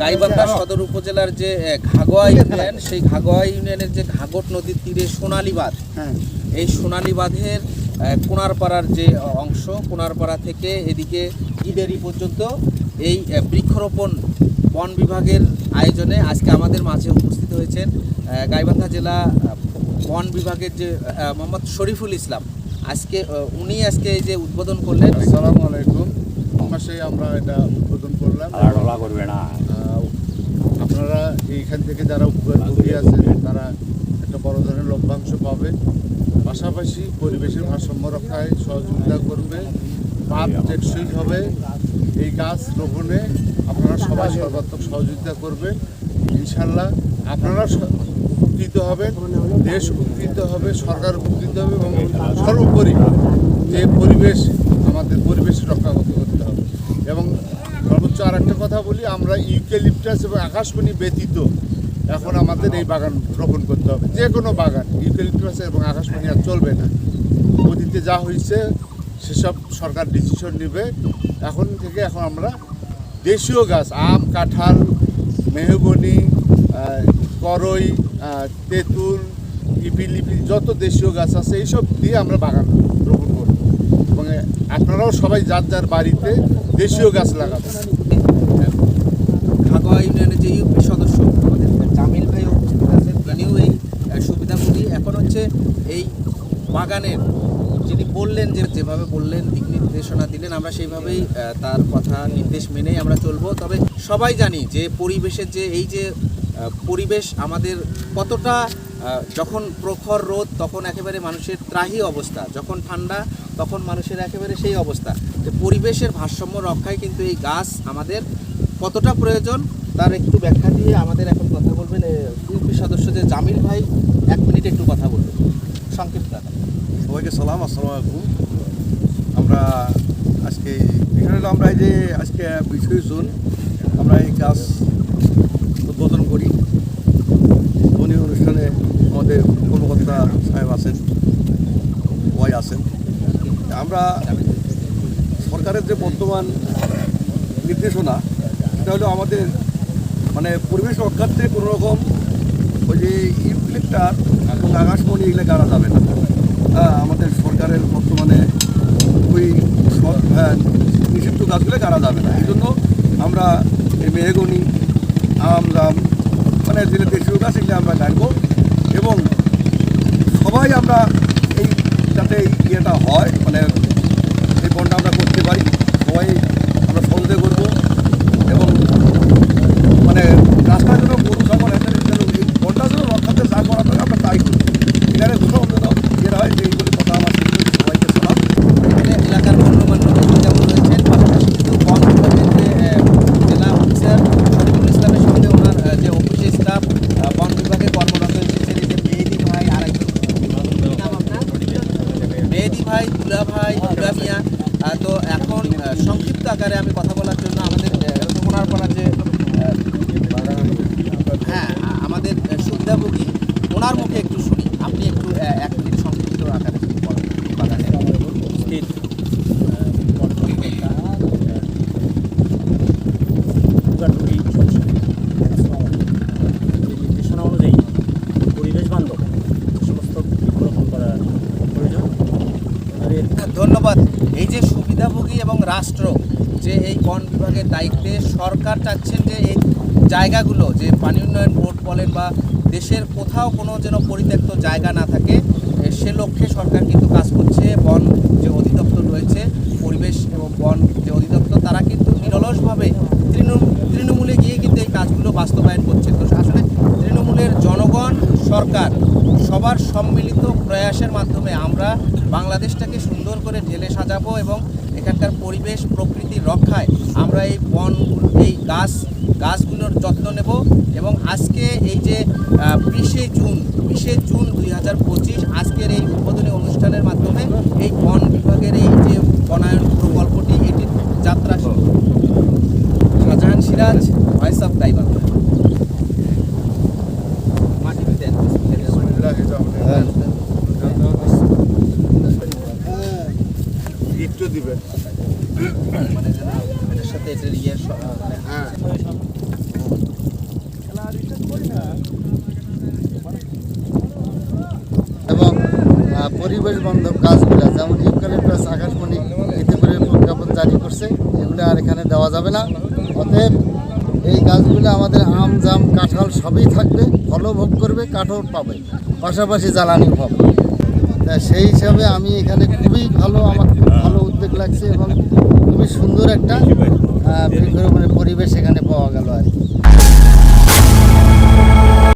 গাইবান্ধা সদর উপজেলার যে ঘাগোয়া ইউনিয়ন সেই ঘাগোয়া ইউনিয়নের যে ঘাগট নদীর তীরে সোনালী বাঁধ হ্যাঁ। এই সোনালী বাঁধের কোনারপাড়ার যে অংশ কোনারপাড়া থেকে এদিকে ইদেরি পর্যন্ত এই বৃক্ষরোপণ বন বিভাগের আয়োজনে আজকে আমাদের মাঝে উপস্থিত হয়েছেন গাইবান্ধা জেলা বন বিভাগের যে মোহাম্মদ শরীফুল ইসলাম। আজকে উনি আজকে এই যে উদ্বোধন করলেন। আসসালামু আলাইকুম। মাসে আমরা এটা উদ্বোধন করলাম। ঢোলা করবে না। এইখান থেকে যারা উপকারভোগী আছেন, তারা একটা বড় ধরনের লভ্যাংশ পাবে। পাশাপাশি পরিবেশের ভারসাম্য রক্ষায় সহযোগিতা করবে। পাপ টেকসই হবে। এই গাছ রোপণে আপনারা সবাই সর্বাত্মক সহযোগিতা করবেন। ইনশাল্লাহ আপনারা উপকৃত হবেন, দেশ উপকৃত হবে, সরকার উপকৃত হবে এবং সর্বোপরি যে পরিবেশ, আমাদের পরিবেশ রক্ষা করতে করতে হবে এবং সর্বোচ্চ আর একটা কথা বলি, আমরা ইউক্যালিপটাস এবং আকাশমণি ব্যতীত এখন আমাদের এই বাগান রোপণ করতে হবে। যে কোনো বাগান ইউক্যালিপটাস এবং আকাশমণি আর চলবে না। অতীতে যা হয়েছে, সেসব সরকার ডিসিশন নেবে। এখন থেকে এখন আমরা দেশীয় গাছ, আম, কাঁঠাল, মেহগনি করই তেঁতুল ইপিলিপি যত দেশীয় গাছ আছে, এইসব দিয়ে আমরা বাগান রোপণ করব। এবং আপনারাও সবাই যার যার বাড়িতে দেশীয় গাছ লাগাবেন। ঘাগোয়া ইউনিয়নের যে ইউপি সদস্য, আমাদের জামিল ভাই উপস্থিত আছেন। তিনিও এই সুবিধাভোগী। এখন হচ্ছে এই বাগানের, যিনি বললেন যে, যেভাবে বললেন, দিক নির্দেশনা দিলেন, আমরা সেইভাবেই তার কথা নির্দেশ মেনেই আমরা চলবো। তবে সবাই জানি যে, পরিবেশের যে, এই যে পরিবেশ আমাদের কতটা যখন প্রখর রোদ, তখন একেবারে মানুষের ত্রাহি অবস্থা। যখন ঠান্ডা তখন মানুষের একেবারে সেই অবস্থা যে পরিবেশের ভারসাম্য রক্ষায় কিন্তু এই গাছ আমাদের কতটা প্রয়োজন তার একটু ব্যাখ্যা দিয়ে আমাদের এখন কথা বলবেন ইউপি সদস্য যে জামিল ভাই, এক মিনিট একটু কথা বলবেন। সংক্ষিপ্ত। সবাইকে সালাম, আসসালাম আলাইকুম। আমরা আজকে বিষয় আমরা এই যে আজকে বিশই জুন, আমরা এই গাছ উদ্বোধন করি। উনি অনুষ্ঠানে আমাদের কর্মকর্তা সাহেব আছেন ওয়াই আছেন। আমরা সরকারের যে বর্তমান নির্দেশনা সেটা হলো আমাদের মানে পরিবেশ রক্ষার্থে কোনো রকম ওই যে ইউক্লিপটার এবং আকাশমণি এগুলো গাড়া যাবে না। হ্যাঁ, আমাদের সরকারের বর্তমানে ওই হ্যাঁ, নিষিদ্ধ গাছগুলো গাড়া যাবে না। এই জন্য আমরা মেহগনি আম জাম মানে যেগুলো দেশীয় গাছ এগুলো আমরা গাড়বো এবং সবাই আমরা যাতে ইয়েটা হয় মানে এই বনটা আমরা করতে পারি সবাই আমরা সহযোগিতা করব এবং মানে রাস্তার জন্য গরু ছাগল এখানে যেন এই বনটা যেন রক্ষাতে যা করা থাকে আমরা তাই করি এখানে কোথাও যেন ইয়ে হয় যে এইগুলি কথা আমার শেষ করে সবাইকে শোনাম এখানে এলাকার গণ্যমান্য ব্যক্তি যেমন রয়েছেন পাশাপাশি কিন্তু বন বিভাগের যে আহ, জেলা অফিসার শরীফুল ইসলামের সঙ্গে ওনার আহ, যে অফিসে স্টাফ বন বিভাগে কর্মরত এসেছেন এই যে মেহেদি ভাই আর একজন কি নাম আপনার? মেহেদি ভাই দুলা ভাই দুলা মিয়া আহ, তো এখন আহ, সংক্ষিপ্ত আকারে আমি কথা বলার জন্য আমাদের পাড়ার যে হ্যাঁ আমাদের সুবিধাভোগী ওনার মুখে একটু শুনি। আপনি একটু এক মিনিট সংক্ষিপ্ত আকারে নির্দেশনা অনুযায়ী পরিবেশ বান্ধব সমস্ত বৃক্ষরোপণ করা প্রয়োজন। তাদের ধন্যবাদ। এই যে সুবিধাভোগী এবং রাষ্ট্র যে এই বন বিভাগের দায়িত্বে সরকার চাচ্ছেন যে এই জায়গাগুলো, যে পানি উন্নয়ন বোর্ড বলেন বা দেশের কোথাও কোনো যেন পরিত্যক্ত জায়গা না থাকে সে লক্ষ্যে সরকার কিন্তু কাজ করছে। বন যে অধিদপ্তর রয়েছে, পরিবেশ এবং বন যে অধিদপ্তর, তারা কিন্তু নিরলসভাবে তৃণমূল গিয়ে কিন্তু এই কাজগুলো বাস্তবায়ন করছে। তো আসলে তৃণমূলের জনগণ, সরকার, সবার সম্মিলিত প্রয়াসের মাধ্যমে আমরা বাংলাদেশটাকে সুন্দর করে ঢেলে সাজাবো এবং এখানকার পরিবেশ, প্রকৃতি রক্ষায় আমরা এই বন, এই গাছ, গাছগুলোর যত্ন নেব এবং আজকে এই যে বিশে জুন বিশে জুন দুই হাজার পঁচিশ আজকের এই উদ্বোধনী অনুষ্ঠানের মাধ্যমে এই বন বিভাগের এই যে বনায়ন প্রকল্পটি, এটির যাত্রা শুরু। শাহজাহান সিরাজ ভয়েস অফ গাইবান্ধা করবে। এবং পরিবেশ বান্ধব গাছগুলা যেমন ইউকালিপ্টাস আকাশমণি ইতিপূর্বে প্রজ্ঞাপন জারি করছে, এগুলো আর এখানে দেওয়া যাবে না। অতএব এই গাছগুলো আমাদের আম, জাম, কাঁঠাল সবই থাকবে, ফলও ভোগ করবে, কাঠও পাবে, পাশাপাশি জ্বালানি পাবে তা সেই হিসাবে আমি এখানে খুবই ভালো, আমার ভালো উদ্যোগ লাগছে এবং খুবই সুন্দর একটা মানে পরিবেশ এখানে পাওয়া গেল আর কি।